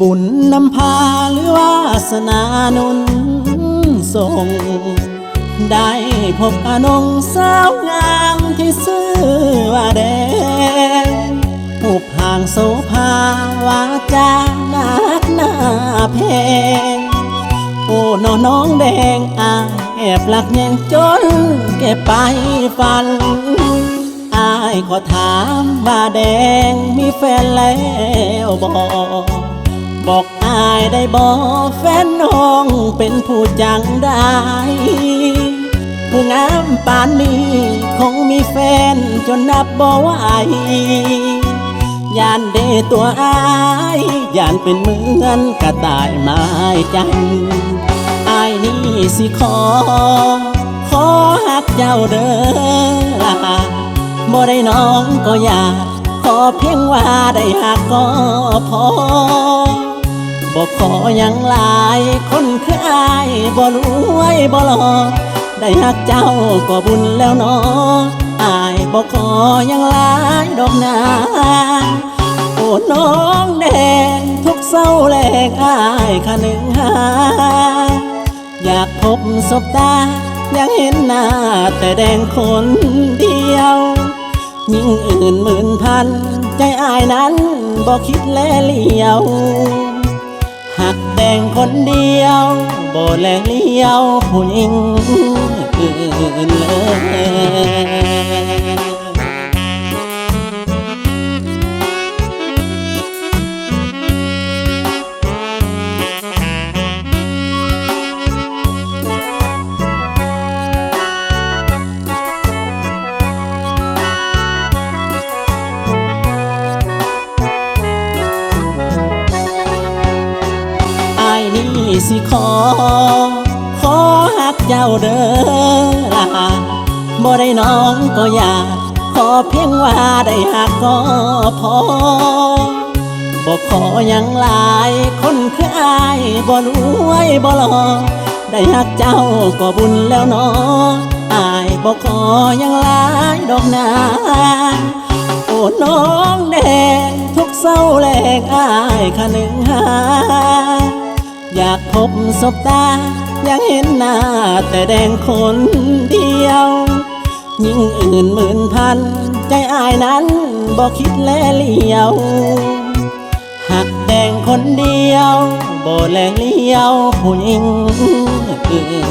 บุญนำพาหรือวาสนานุนส่ง ได้พบอนงสาวงามที่ซื้อว่าแดงผูกห่างโสภาวาจานักหน้าเพงโอ้น้องน้องแดงอาแอบหลักแยงจนเก็บไปฝันอายขอถามว่าแดงมีแฟนแล้วบอก บอกอายได้บอกแฟนน้องเป็นผู้จังได้ผู้งามปานนี้คงมีแฟนจนนับบ่ไหวยานเดตัวอายยานเป็นเหมือนกระต่ายไม้จันอายนี่สิขอ ขอหักเจ้าเด้อบ่ได้น้องก็อยากขอเพียงว่าได้หักก็พอ บอกขออย่างหลายคนคืออายบ่รวยบ่หลอได้หักเจ้าก็บุญแล้วเนาะอายบอกขออย่างหลายดอกนาโอ้น้องแดงทุกเศร้าแลกอายคะหนึ่งหาอยากพบศบตาอยากเห็นหน้าแต่แดงคนเดียว ยิ่งอื่นหมื่นพัน ใจอายนั้นบอกคิดแลเลี้ยว หักแดงคนเดียวบ่แลเลี้ยวผู้หญิงอื่นเลย สิขอ ขอหักเจ้าเด้อล่ะบ่ได้น้องก็อยากขอเพียงว่าได้หักก็พอบ่ขออย่างหลายคนคืออายบ่รวยบ่หลอได้หักเจ้าก็บุญแล้วเนาะอายบ่ขออย่างหลายดอกนาโอ้น้องแดงทุกเศร้าแลกอายคะหนึ่งหา อยากพบศบตา อยากเห็นหน้าแต่แดงคนเดียว ยิ่งอื่นหมื่นพัน ใจอายนั้นบอกคิดแลเลี้ยวหักแดงคนเดียวบ่แลเลี้ยวผู้หญิงอื่น